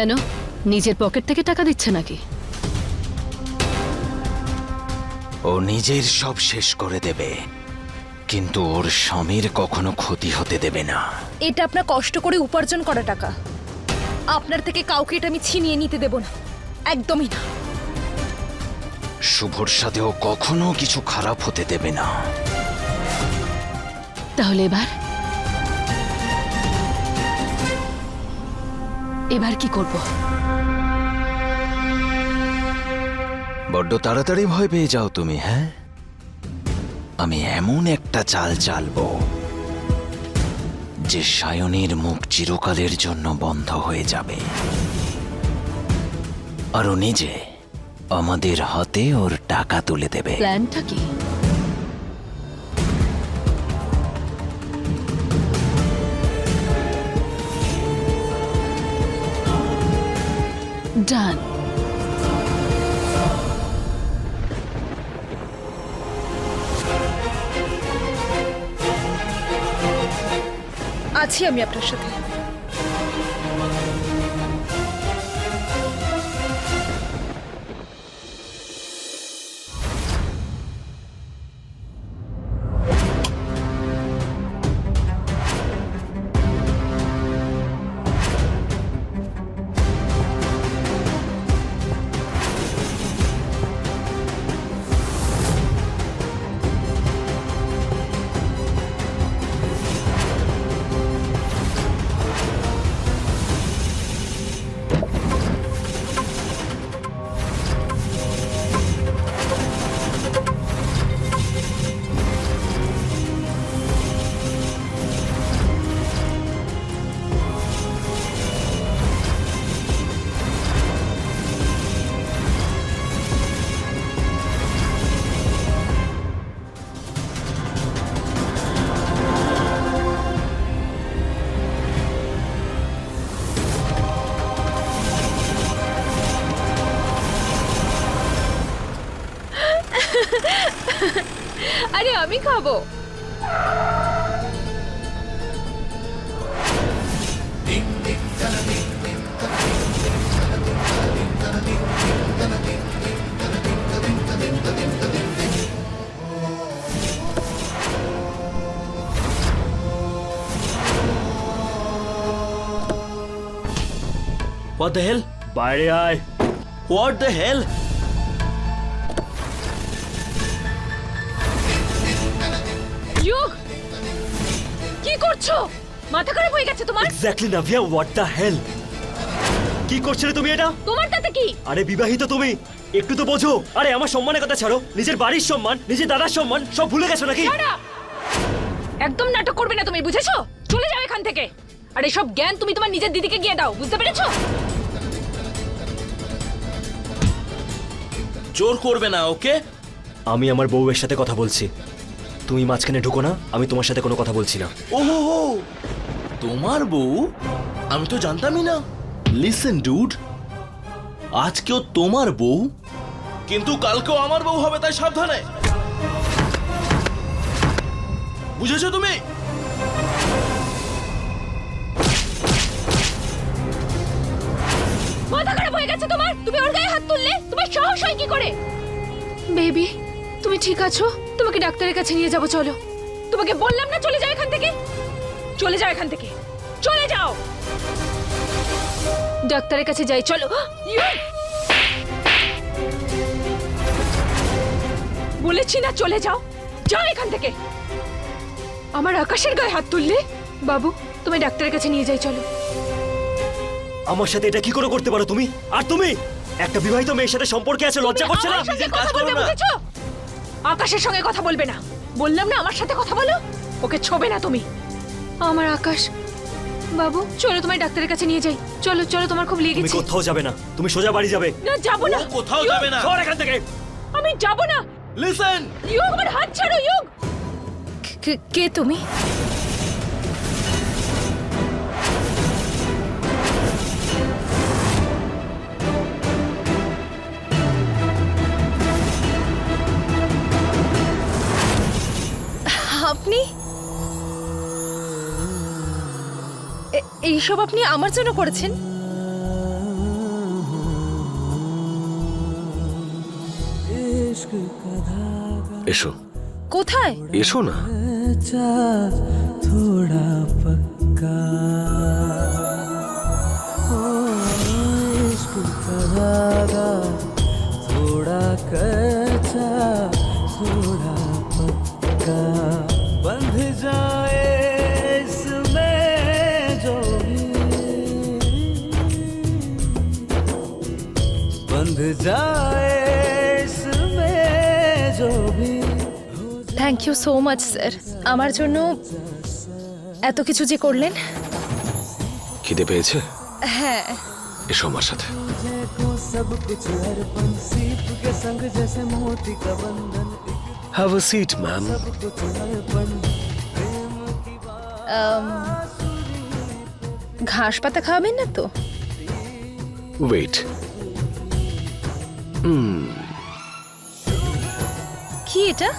কেন? নিজের পকেট থেকে টাকা দিচ্ছে নাকি? ও নিজের সব শেষ করে দেবে। কিন্তু ওর স্বামীর কখনো ক্ষতি হতে দেবে না। এটা আপনার কষ্ট করে উপার্জন করা টাকা। আপনার থেকে কাউকে এটা আমি ছিনিয়ে নিতে দেব না। একদমই না। শুভর সাথে ও কখনো কিছু খারাপ হতে দেবে না। তাহলে এবার? এবার কি করব? বড্ড তাড়াতাড়ি ভয় পেয়ে যাও তুমি হ্যাঁ? আমি এমন একটা চাল চালবো যে সায়নের মুখ চিরকালের জন্য বন্ধ হয়ে যাবে। আর ও নিজে আমাদের হাতে ওর টাকা তুলে দেবে। প্ল্যানটা কি? ডান আছি আমি আপনার সাথে। আরে আমি খাব হোয়াট দ্য হেল বাইরে আয় হোয়াট দ্য হেল করছ? মাথা খারাপ হয়ে গেছে তোমার? Exactly Navya what the hell কি করছিলে তুমি এটা? তোমার তাতে কি? আরে বিবাহিত তুমি একটু তো বোঝো। আরে আমার সম্মানের কথা ছাড়ো নিজের বাড়ির সম্মান নিজের দাদার সম্মান সব ভুলে গেছো নাকি? Shut up! একদম নাটক করবে না তুমি বুঝেছ? চলে যাও এখান থেকে। আর এসব জ্ঞান তুমি তোমার নিজের দিদিকে গিয়ে দাও বুঝতে পেরেছ? জোর করবে না ওকে? আমি আমার বউয়ের সাথে কথা বলছি। তুমি মাঝখানে ঢুকো না আমি তোমার সাথে কোনো কথা বলছি না। ওহো হো। তোমার বউ? আমি তো জানতামই না। লিসেন ডুড আজকেও তোমার বউ? কিন্তু কালকেও আমার বউ হবে তাই সাবধানে। বুঝেছ তুমি? মাথা খারাপ হয়ে গেছে তোমার? তুমি ওর গায়ে হাত তুললে? তোমার সাহস হয় কি করে? বেবি তুমি ঠিক আছো? তোমাকে ডাক্তারের কাছে নিয়ে যাব চলো। তোমাকে বললাম না চলে যাও এখান থেকে? চলে যাও এখান থেকে। চলে যাও! ডাক্তারের কাছে যাই চলো! বলেছি না চলে যাও। যাও এখান থেকে। আমার আকাশের গায়ে হাত তুললে? বাবু তুমি ডাক্তারের কাছে নিয়ে যাই চলো। আমার সাথে এটা কি করে করতে পারো তুমি? আর তুমি? একটা বিবাহিত মেয়ের সাথে সম্পর্কে আছে লজ্জা করছে না? আকাশের সঙ্গে কথা বলবে না। বললাম না আমার সাথে কথা বলো। ওকে ছোবে না তুমি। আমার আকাশ বাবু চলো তোমায় ডাক্তারের কাছে নিয়ে যাই। চলো চলো তোমার খুব তুমি লেগেছে। কোথাও যাবে না। তুমি সোজা বাড়ি যাবে। না যাব না। কোথাও যাবে না। সর এখান থেকে। আমি যাব না। লিসেন! ইয়োগ আমার হাত ছাড়ো ইয়োগ। কে তুমি? আপনি? এইসব আপনি আমার জন্য করেছেন? এসো। কোথায়? এসো না। থোড়া পক্কা ও thank you so much sir আমার জন্য এত কিছু যে করলেন? খিদে পেয়েছে? হ্যাঁ। এসো আমার সাথে। হ্যাভ আ সিট ম্যাম ঘাস পাতা খাওয়াবেন না তো? ওয়েট কি এটা?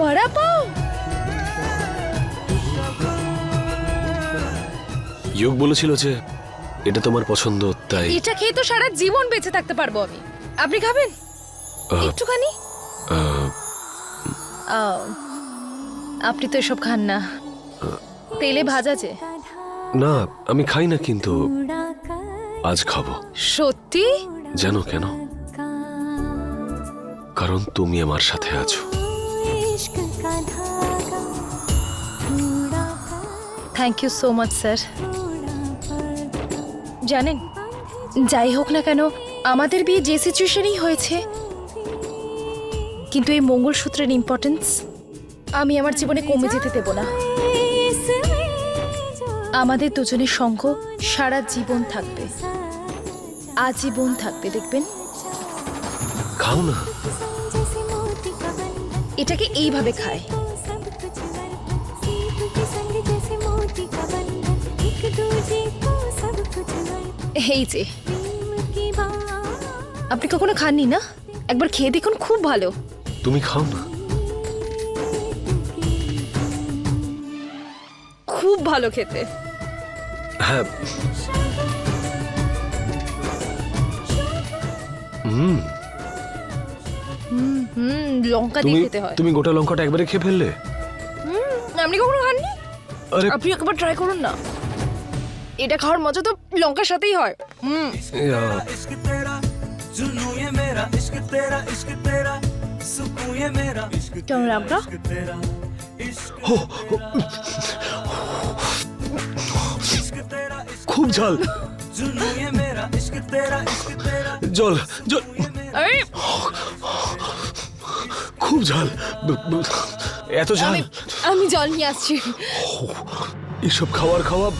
বড়া পাও? ইয়োগ বলেছিল যে এটা তোমার পছন্দ তাই এটা খেয়ে তো সারা জীবন বেঁচে থাকতে পারব আমি। আপনি খাবেন? একটুখানি? আপনি তো এসব খান না। তেলে ভাজা যে। না আমি খাই না কিন্তু আজ খাব। সত্যি? জানো কেন? কারণ তুমি আমার সাথে আছো। Thank you so much sir জানেন যাই হোক না কেন আমাদের বিয়ে যে সিচুয়েশনেই হয়েছে কিন্তু এই মঙ্গলসূত্রের ইম্পর্টেন্স আমি আমার জীবনে কমে যেতে দেব না। আমাদের দুজনের সঙ্গ সারা জীবন থাকবে। আজীবন থাকবে দেখবেন। খাও না। এটাকে এইভাবে খায়। এই যে আপনি কখনো খাননি না? একবার খেয়ে দেখুন খুব ভালো। তুমি খাও না। খুব ভালো খেতে। হ্যাঁ। লঙ্কা দিয়ে খেতে হয়। তুমি গোটা লঙ্কাটা একবারে খেয়ে ফেললে? আপনি কখনো খাননি? আরে আপনি একবার ট্রাই করুন না। এটা খাওয়ার মজা তো লঙ্কার সাথেই হয়। হুম। খুব ঝাল। জল জল। আরে। খুব ঝাল। এত ঝাল। আমি জল নিয়ে আসছি। এসব খাবার খাওয়া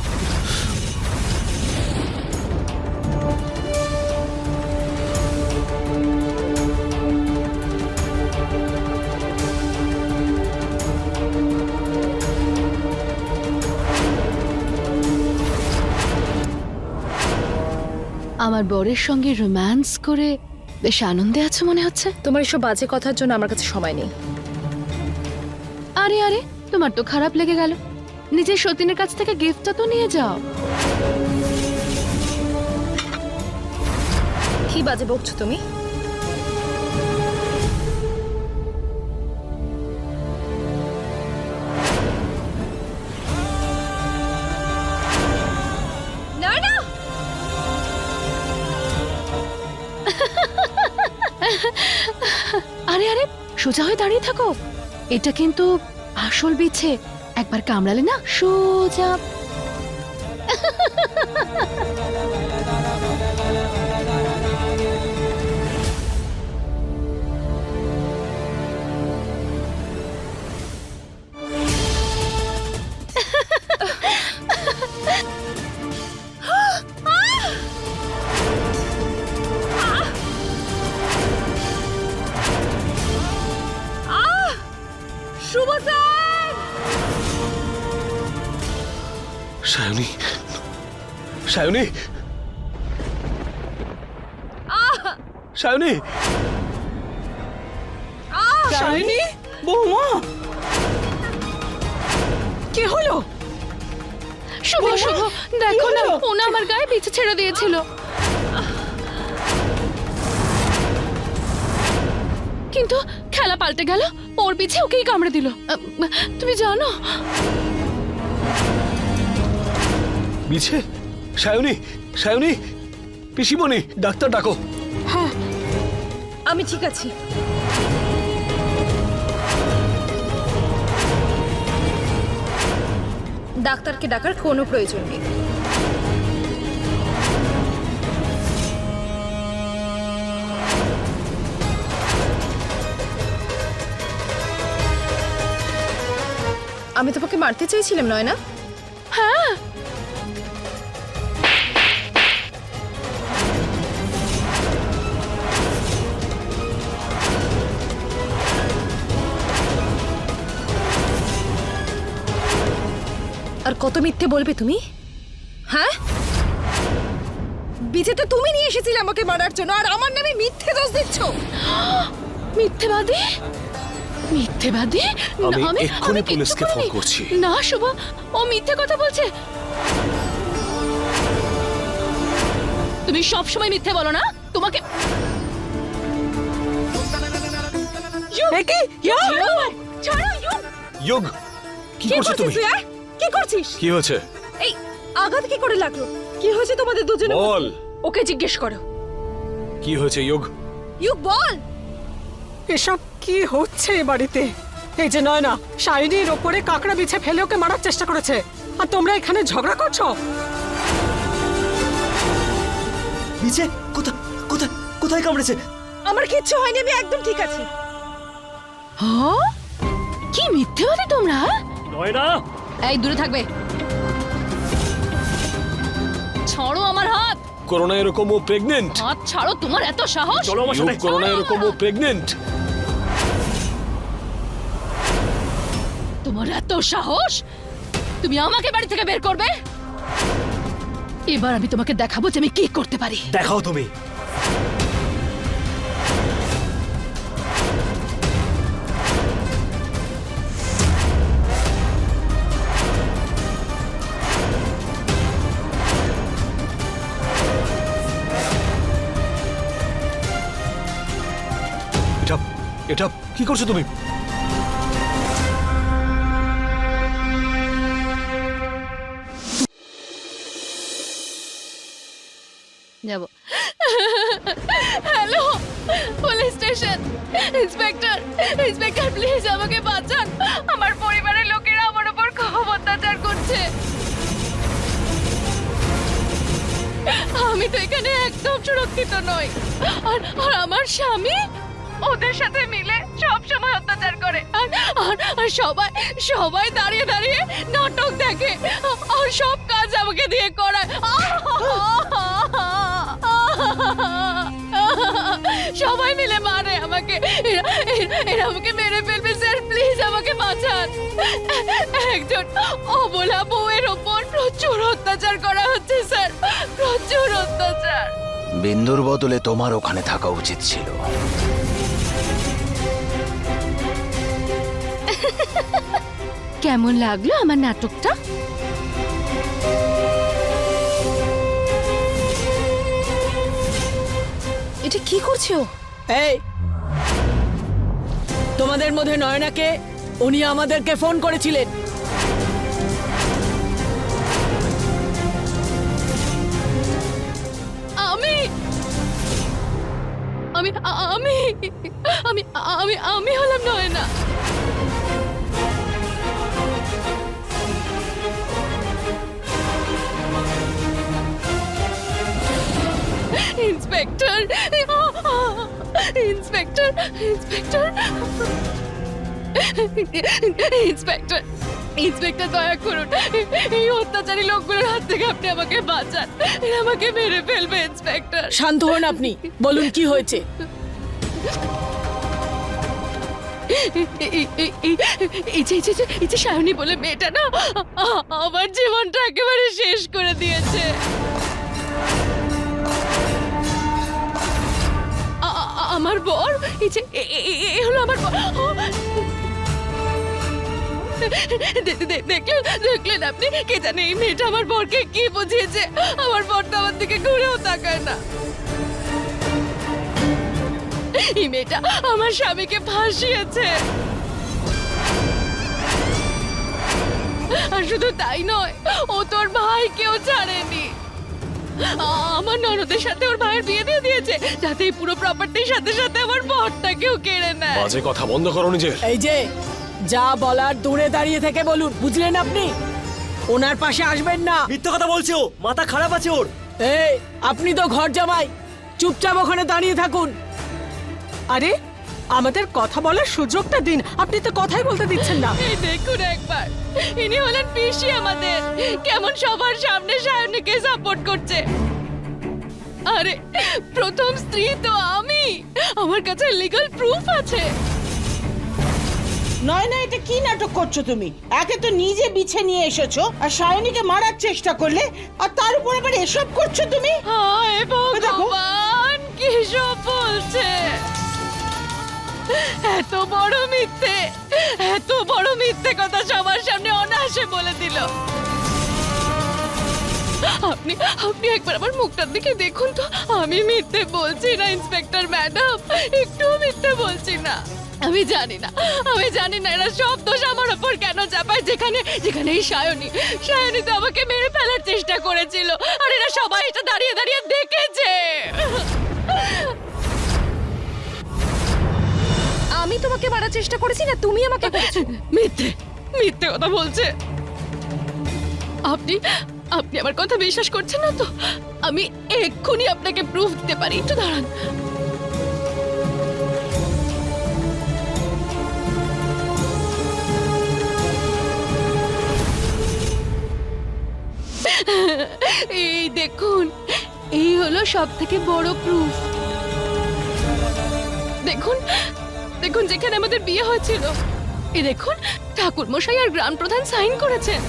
আমার বরের সঙ্গে রোম্যান্স করে বেশ আনন্দে আছো মনে হচ্ছে? তোমার এসব বাজে কথার জন্য আমার কাছে সময় নেই। আরে আরে তোমার তো খারাপ লেগে গেল। নিজের সতীনের কাছ থেকে গিফটটা তো নিয়ে যাও। কি বাজে বকছো তুমি? সোজা হয়ে দাঁড়িয়ে থাকো। এটা কিন্তু আসল বিছে। একবার কামড়ালে না সোজা সায়নী? সায়নী? সায়নী? বৌমা! কি হলো? শুভ শুভ। দেখো না ওনা আমার গায়ে পিছে ছেড়ে দিয়েছিল। কিন্তু খেলা পাল্টে গেল ওর পিছে ওকেই কামড়ে দিল। তুমি জানো? পিছে? সায়নী সায়নী, পিসিমণি, ডাক্তার ডাকো। হ্যাঁ আমি ঠিক আছি। ডাক্তারকে ডাকার কোনো প্রয়োজন নেই। আমি তোমাকে মারতে চাইছিলাম নয় না আর কত মিথ্যে বলবে তুমি? হ্যাঁ? বিজে তো তুমি নিয়ে এসেছিলে আমাকে মারার জন্য আর আমার নামে মিথ্যে দোষ দিচ্ছ। মিথ্যেবাদী? মিথ্যেবাদী? না, আমি এক্ষুনি পুলিশকে ফোন করছি। না শুভ ও মিথ্যে কথা বলছে। তুমি সব সময় মিথ্যে বলো না তোমাকে ছাড়ো ইউ যোগ কি করছ তুমি? কি করছিস? কি হয়েছে? এই আঘাত কি করে লাগল? কি হয়েছে তোমাদের দুজনের মধ্যে? বল। ওকে জিজ্ঞেস করো। কি হয়েছে যোগ ইউ বল। এসব কি হচ্ছে এ বাড়িতে? এই যে নয় না শাইনির ওপরে কাকড়া বিছে ফেলে ওকে মারার চেষ্টা করেছে। আর তোমরা এখানে ঝগড়া করছ? নিচে কোথায় কোথায় কোথায় কামড়েছে? আমার কিচ্ছু হয়নি আমি একদম ঠিক আছি। হ্যাঁ? কি মিথ্যেবাদী তোমরা? নয়না এই দূরে থাকবে। ছাড়ো আমার হাত। করোনা এরকম ও প্রেগনেন্ট হাত ছাড়ো তোমার এত সাহস। চলো আমার সাথে করোনা এরকম ও প্রেগনেন্ট তোমার এত সাহস? তুমি আমাকে বাড়ি থেকে বের করবে? এবার আমি তোমাকে দেখাবো যে আমি কি করতে পারি। দেখাও তুমি। এটা কি করছ তুমি? যাব। Hello police station inspector inspector please আমাকে বাঁচান। আমার পরিবারের লোকেরা আমার উপর খুব অত্যাচার করছে। আমি তো এখানে একদম সুরক্ষিত নই। আর আর আমার স্বামী? ওদের সাথে মিলে সব সময় অত্যাচার করে। আর আর সবাই সবাই দাঁড়িয়ে দাঁড়িয়ে নাটক দেখে। আর সব কাজ আমাকে দিয়ে করায়। সবাই মিলে মারে আমাকে। এরা আমাকে মেরে ফেলবে, স্যার, প্লিজ আমাকে বাঁচান। একজন অবলা বউয়ের ওপর প্রচুর অত্যাচার করা হচ্ছে, স্যার। প্রচুর অত্যাচার। বিন্দুর বদলে তোমার ওখানে থাকা উচিত ছিল। কেমন লাগল আমার নাটকটা? এটা কি করছ এই তোমাদের মধ্যে নয়নাকে উনি আমাদেরকে ফোন করেছিলেন। আমি আমি আমি আমি আমি আমি হলাম নয় inspector inspector inspector inspector inspector দয়া করুন এই অত্যাচারী লোকগুলোর হাত থেকে আপনি আমাকে বাঁচান এরা আমাকে মেরে ফেলবে ইন্সপেক্টর শান্ত হন আপনি বলুন কি হয়েছে সায়নী বলে মেয়েটা না আমার জীবনটা একেবারে শেষ করে দিয়েছে হলো আমার দেখলেন দেখলেন আপনি? কে জানে এই মেয়েটা আমার বরকে কি বুঝিয়েছে? আমার বর তো আমার দিকে ঘুরেও তাকায় না। এই মেয়েটা আমার স্বামীকে ফাঁসিয়েছে। আর শুধু তাই নয়, ও তোর ভাইকেও ছাড়েনি। আ- আমার ননদের সাথে ওর ভাইয়ের বিয়ে দিয়ে দিয়েছে যাতে এই পুরো প্রপার্টির সাথে সাথে আমার বরটাকেও কেড়ে নেয়। বাজে কথা বন্ধ করো নিজের। এই যে যা বলার দূরে দাঁড়িয়ে থেকে বলুন বুঝলেন আপনি? ওনার পাশে আসবেন না। মিথ্যে কথা বলছে ও মাথা খারাপ আছে ওর। এই আপনি তো ঘর জামাই চুপচাপ ওখানে দাঁড়িয়ে থাকুন। আরে আমাদের কথা বলার সুযোগটা দিন। আপনি তো কথাই বলতে দিচ্ছেন না। এই দেখুন একবার। ইনি হলেন পিসি আমাদের। কেমন সবার সামনে সায়নীকে সাপোর্ট করছে। আরে প্রথম স্ত্রী তো আমি। আমার কাছে লিগ্যাল প্রুফ আছে। নয় না এটা কি নাটক করছ তুমি? একে তো নিজে বিছে নিয়ে এসেছ আর সায়নীকে মারার চেষ্টা করলে আর তার উপর আবার এসব করছ তুমি? হায় দেখো। ভগবান কি সব বলছে। এত বড় মিথ্যে, এত বড় মিথ্যে কথা সবার সামনে অনায়াসে বলে দিল। আপনি আপনি একবার আমার মুখটার দিকে দেখুন তো। আমি মিথ্যে বলছি না, ইন্সপেক্টর ম্যাডাম। একটু মিথ্যে বলছি না। আমি জানি না, আমি জানি না এরা সব দোষ আমার ওপর কেন চাপায়। যেখানে যেখানে এই সায়নী সায়নী তো আমাকে মেরে ফেলার চেষ্টা করেছিল। আর এরা সবাই এটা দাঁড়িয়ে দাঁড়িয়ে দেখেছে। আমি তোমাকে মারার চেষ্টা করেছি না তুমি আমাকে করেছ? মিথ্যে মিথ্যে কথা বলছে। আপনি আপনি আমার কথা বিশ্বাস করছেন না তো? আমি এক্ষুনি আপনাকে প্রুফ দিতে পারি। একটু দাঁড়ান। এই দেখুন, এই হলো সব থেকে বড় প্রুফ দেখুন দেখুন যেখানে আমাদের বিয়ে হয়েছিল। এ দেখুন ঠাকুর মশাই আর গ্রাম প্রধান সাইন করেছেন।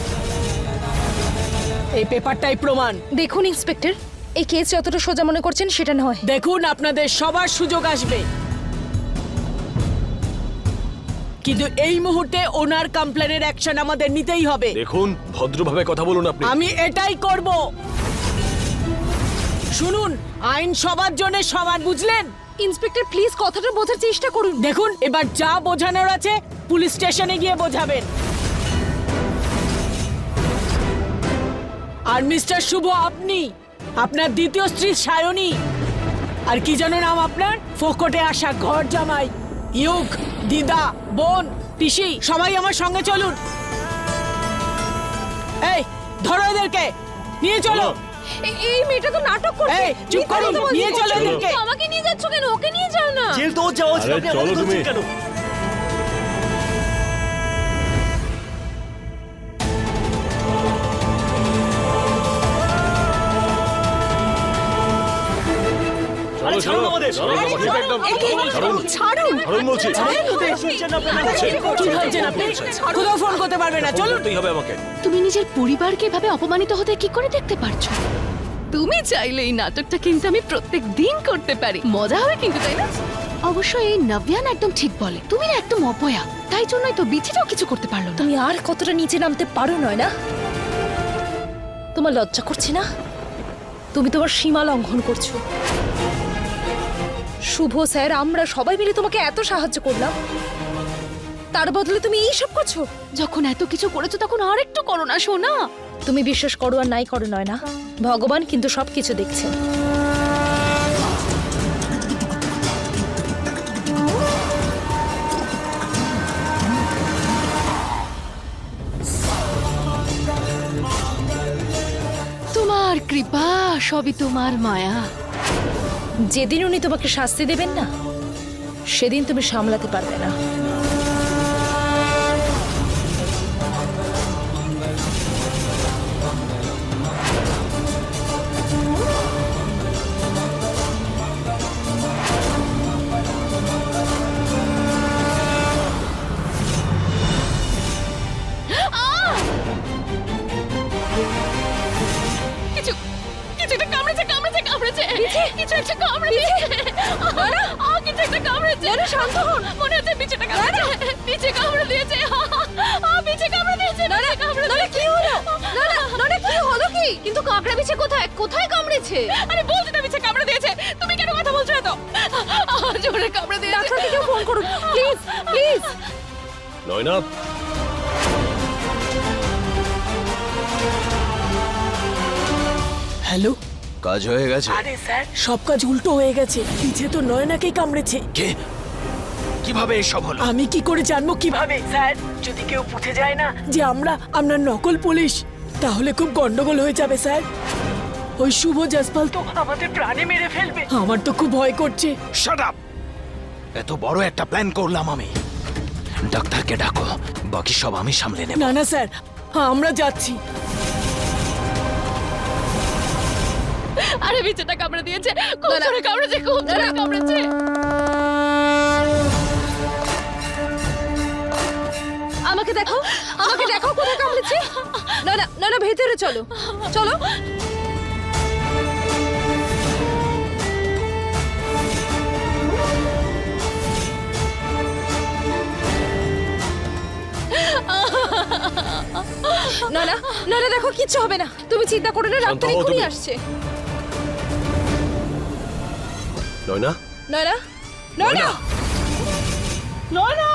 এই পেপারটাই প্রমাণ। দেখুন ইন্সপেক্টর এই কেস যতটা সোজা মনে করছেন সেটা নয়। দেখুন আপনাদের সবার সুযোগ আসবে। কিন্তু এই মুহূর্তে ওনার কমপ্লেনের অ্যাকশন আমাদের নিতেই হবে। দেখুন ভদ্রভাবে কথা বলুন আপনি। আমি এটাই করব। শুনুন আইন সবার জন্য সমান বুঝলেন? ইন্সপেক্টর প্লিজ কথাটা বোঝার চেষ্টা করুন। দেখুন এবার যা বোঝানোর আছে পুলিশ স্টেশনে গিয়ে বোঝাবেন। আর মিস্টার শুভ আপনি? আপনার দ্বিতীয় স্ত্রী সায়নী। আর কি যেন নাম আপনার? ফোকটে আসা ঘর জামাই ইউক দিদা বোন পিসি সবাই আমার সঙ্গে চলুন। এই ধরো এদেরকে। নিয়ে চলো। এই মেয়েটা তো নাটক করছে চুপ বলছে। নিয়ে চলো। এদেরকে। আমাকে নিয়ে যাচ্ছ কেন ওকে নিয়ে যাও না জেল তো যাওয়া আপনি চলো আমাকে। ধরছেন কেন চলো বলছি। কোথাও ফোন করতে পারবে না হবে আমাকে। তুমি নিজের পরিবারকে এভাবে অপমানিত হতে কি করে দেখতে পারছ? তুমি চাইলে এই নাটকটা কিন্তু আমি প্রত্যেক দিন করতে পারি। মজা হবে কিন্তু তাই না? অবশ্য এই নব্যান একদম ঠিক বলে। তুমি না একদম অপয়া। তাই জন্যই তো বিচিটাও কিছু করতে পারল তুমি আর কতটা নিচে নামতে পারো নয় না? তোমার লজ্জা করছে না? তুমি তোমার সীমা লঙ্ঘন করছ। শুভ স্যার আমরা সবাই মিলে তোমাকে এত সাহায্য করলাম। তার বদলে তুমি এই সব করছ? যখন এত কিছু করেছ তখন আর একটু করো না শোনা তুমি বিশ্বাস করো আর নাই করো নয় না ভগবান কিন্তু সবকিছু দেখছে। তোমার কৃপা সবই তোমার মায়া। যেদিন উনি তোমাকে শাস্তি দেবেন না সেদিন তুমি সামলাতে পারবে না। নয়না হ্যালো কাজ হয়ে গেছে। আরে স্যার। সব কাজ উল্টো হয়ে গেছে। পিছে তো নয়নাকেই কামড়েছে। কে? কীভাবে এসব হলো? আমি কি করে জানব কীভাবে? স্যার যদি কেউ বুঝে যায় না? যে আমরা আমরা নকল পুলিশ। তাহলে খুব গন্ডগোল হয়ে যাবে স্যার। ওই শুভ জসপাল তো আমাদের প্রাণে মেরে ফেলবে। আমার তো খুব ভয় করছে। শাট আপ এত বড় একটা প্ল্যান করলাম আমি। ডাক্তারকে ডাকো। বাকি সব আমি সামলে নেব। না না স্যার। আমরা যাচ্ছি। আরে বিছেটা কামড়ে দিয়েছে। খুব জোরে কামড়েছে খুব জোরে কামড়েছে। আমাকে দেখো আমাকে দেখো কোথায় কামড়েছে? না না না না ভেতরে চলো। চলো। না না না না দেখো কিচ্ছু হবে না। তুমি চিন্তা করো না শান্ত ডাক্তার হও এক্ষুনি তুমি। আসছে। নয়না? নয়না? নয়না? না না নয় না